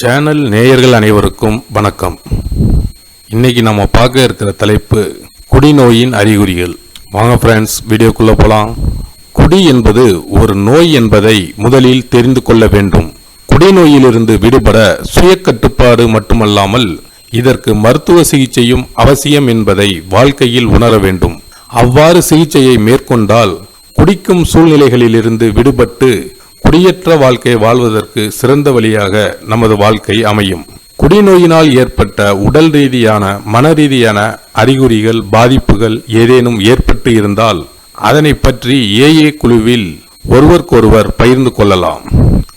Channel நேயர்கள் அனைவருக்கும் வணக்கம். இன்னைக்கு நம்ம பார்க்க இருக்கிற தலைப்பு குடிநோயின் அறிகுறிகள். வாங்க ஃப்ரெண்ட்ஸ் வீடியோக்குள்ளே போகலாம் குடி என்பது ஒரு நோய் என்பதை முதலில் தெரிந்து கொள்ள வேண்டும். குடிநோயிலிருந்து விடுபட சுய கட்டுப்பாடு மட்டுமல்லாமல் இதற்கு மருத்துவ சிகிச்சையும் அவசியம் என்பதை வாழ்க்கையில் உணர வேண்டும். அவ்வாறு சிகிச்சையை மேற்கொண்டால் குடிக்கும் சூழ்நிலைகளிலிருந்து விடுபட்டு குடியற்ற வாழ்க்கை வாழ்வதற்கு சிறந்த வழியாக நமது வாழ்க்கை அமையும். குடிநோயினால் ஏற்பட்ட உடல் ரீதியான மன ரீதியான அறிகுறிகள் பாதிப்புகள் ஏதேனும் ஏற்பட்டு இருந்தால் அதனை பற்றி ஏஏ குழுவில் ஒருவருக்கொருவர் பகிர்ந்து கொள்ளலாம்.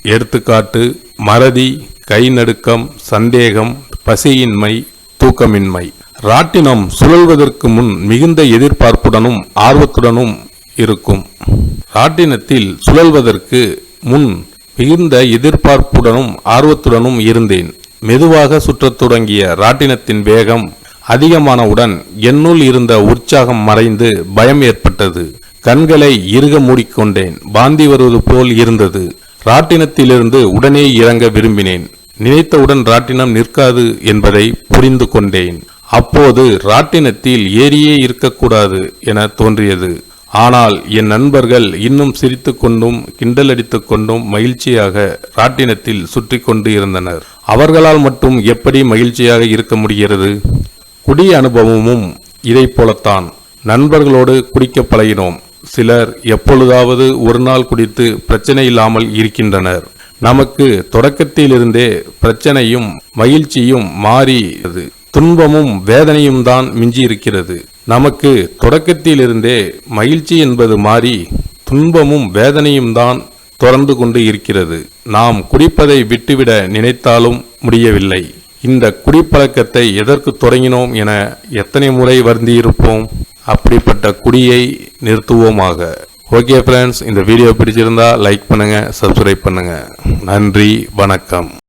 எடுத்துக்காட்டு மறதி கை நடுக்கம் சந்தேகம் பசியின்மை தூக்கமின்மை. ராட்டினம் சுழல்வதற்கு முன் மிகுந்த எதிர்பார்ப்புடனும் ஆர்வத்துடனும் இருக்கும். ராட்டினத்தில் சுழல்வதற்கு முன் மிகுந்த எதிர்பார்ப்புடனும் ஆர்வத்துடனும் இருந்தேன். மெதுவாக சுற்றத் தொடங்கிய ராட்டினத்தின் வேகம் அதிகமானவுடன் என்னுள் இருந்த உற்சாகம் மறைந்து பயம் ஏற்பட்டது. கண்களை இறுக மூடிக்கொண்டேன். வாந்தி வருவது போல் இருந்தது. ராட்டினத்திலிருந்து உடனே இறங்க விரும்பினேன். நினைத்தவுடன் ராட்டினம் நிற்காது என்பதை புரிந்து கொண்டேன் அப்போது ராட்டினத்தில் ஏறியே இருக்கக்கூடாது என தோன்றியது. ஆனால் என் நண்பர்கள் இன்னும் சிரித்து கொண்டும் கிண்டலடித்துக் கொண்டும் மகிழ்ச்சியாக ராட்டினத்தில் சுற்றி கொண்டு இருந்தனர். அவர்களால் மட்டும் எப்படி மகிழ்ச்சியாக இருக்க முடிகிறது? குடி அனுபவமும் இதைப் போலத்தான் நண்பர்களோடு குடிக்க பழகினோம். சிலர் எப்பொழுதாவது ஒரு நாள் குடித்து பிரச்சனை இல்லாமல் இருக்கின்றனர். நமக்கு தொடக்கத்திலிருந்தே பிரச்சனையும் மகிழ்ச்சியும் மாறியது. துன்பமும் வேதனையும் தான் மிஞ்சி இருக்கிறது நமக்கு தொடக்கத்திலிருந்தே மகிழ்ச்சி என்பது மாறி துன்பமும் வேதனையும் தான் தொடர்ந்து கொண்டு இருக்கிறது. நாம் குடிப்பதை விட்டுவிட நினைத்தாலும் முடியவில்லை. இந்த குடிப்பழக்கத்தை எதற்கு தொடங்கினோம் என எத்தனை முறை வருந்தியிருப்போம்? அப்படிப்பட்ட குடியை நிறுத்துவோமாக. ஓகே ஃப்ரெண்ட்ஸ் இந்த வீடியோ பிடிச்சிருந்தா லைக் பண்ணுங்கள் சப்ஸ்கிரைப் பண்ணுங்கள் நன்றி வணக்கம்.